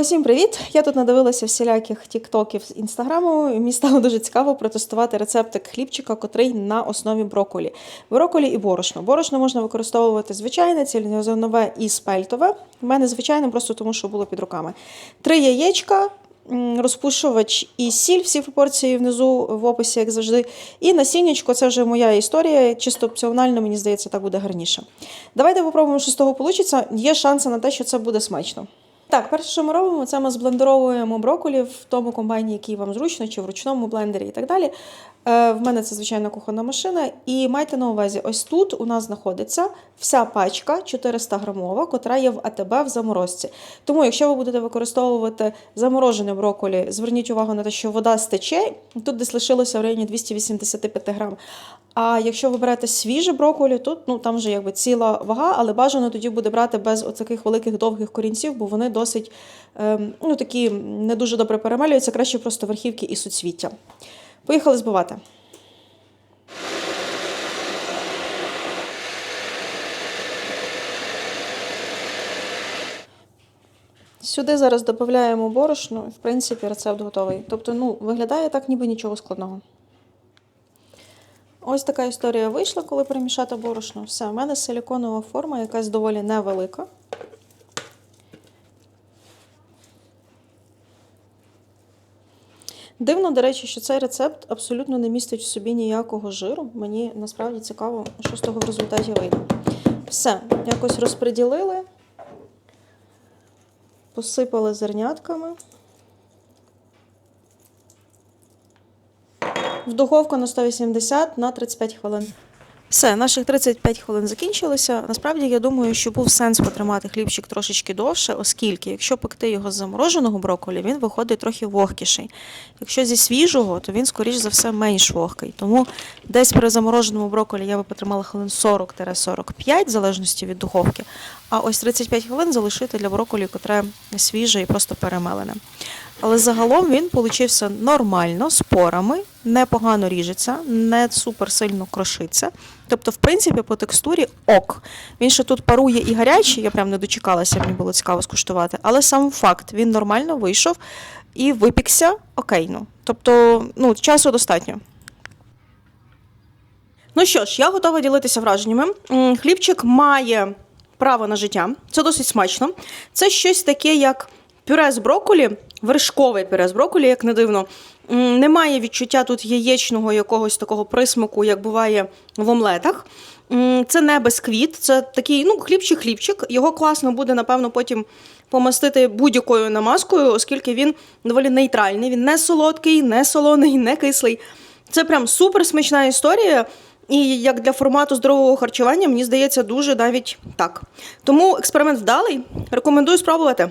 Усім привіт! Я тут надивилася всіляких тіктоків з інстаграму. і Мені стало дуже цікаво протестувати рецептик хлібчика, котрий на основі брокколі. Брокколі і борошно. Борошно можна використовувати звичайне, цільнозернове і спельтове. У мене звичайне, просто тому що було під руками. Три яєчка, розпушувач і сіль, всі пропорції внизу в описі, як завжди. І насіннячко, це вже моя історія, чисто опціонально, мені здається, так буде гарніше. Давайте попробуємо, що з того вийде. Є шанси на те, що це буде смачно. Так, перше, що ми робимо, це ми зблендеровуємо брокколі в тому комбайні, який вам зручно, чи в ручному блендері і так далі. Е, в мене це звичайно кухонна машина. І майте на увазі, ось тут у нас знаходиться вся пачка 400 грамова, котра є в АТБ в заморозці. Тому, якщо ви будете використовувати заморожене брокколі, зверніть увагу на те, що вода стече, тут десь лишилося в районі 285 грам. А якщо ви берете свіже брокколі, тут ну там вже якби ціла вага, але бажано тоді буде брати без оцяких великих довгих корінців, бо вони досить ем, ну такі не дуже добре перемелюються, краще просто верхівки і суцвіття. Поїхали збивати. Сюди зараз додаємо борошно, і в принципі рецепт готовий. Тобто, ну, виглядає так, ніби нічого складного. Ось така історія вийшла, коли перемішати борошно. Все, у мене силіконова форма, якась доволі невелика. Дивно, до речі, що цей рецепт абсолютно не містить в собі ніякого жиру. Мені насправді цікаво, що з того в результаті вийде. Все, якось розподілили, посипали зернятками. В духовку на 180 на 35 хвилин. Все, наших 35 хвилин закінчилися. Насправді я думаю, що був сенс потримати хлібчик трошечки довше, оскільки, якщо пекти його з замороженого брокколі, він виходить трохи вогкіший. Якщо зі свіжого, то він, скоріш за все, менш вогкий. Тому десь при замороженому брокколі я би потримала хвилин 40-45, в залежності від духовки. А ось 35 хвилин залишити для брокколі, котре свіже і просто перемелене. Але загалом він получився нормально, з порами, непогано ріжеться, не супер сильно крошиться. Тобто, в принципі, по текстурі ок. Він ще тут парує і гарячий, я прям не дочекалася, мені було цікаво скуштувати. Але сам факт, він нормально вийшов і випікся окейно. Тобто, ну, часу достатньо. Ну що ж, я готова ділитися враженнями. Хлібчик має право на життя. Це досить смачно. Це щось таке, як пюре з брокколі, вершкове пюре з брокколі, як не дивно. Немає відчуття тут яєчного якогось такого присмаку, як буває в омлетах. Це не бисквіт, це такий ну, хлібчик-хлібчик. Його класно буде, напевно, потім помастити будь-якою намазкою, оскільки він доволі нейтральний. Він не солодкий, не солоний, не кислий. Це прям супер смачна історія. І як для формату здорового харчування, мені здається, дуже навіть так. Тому експеримент вдалий. Рекомендую спробувати.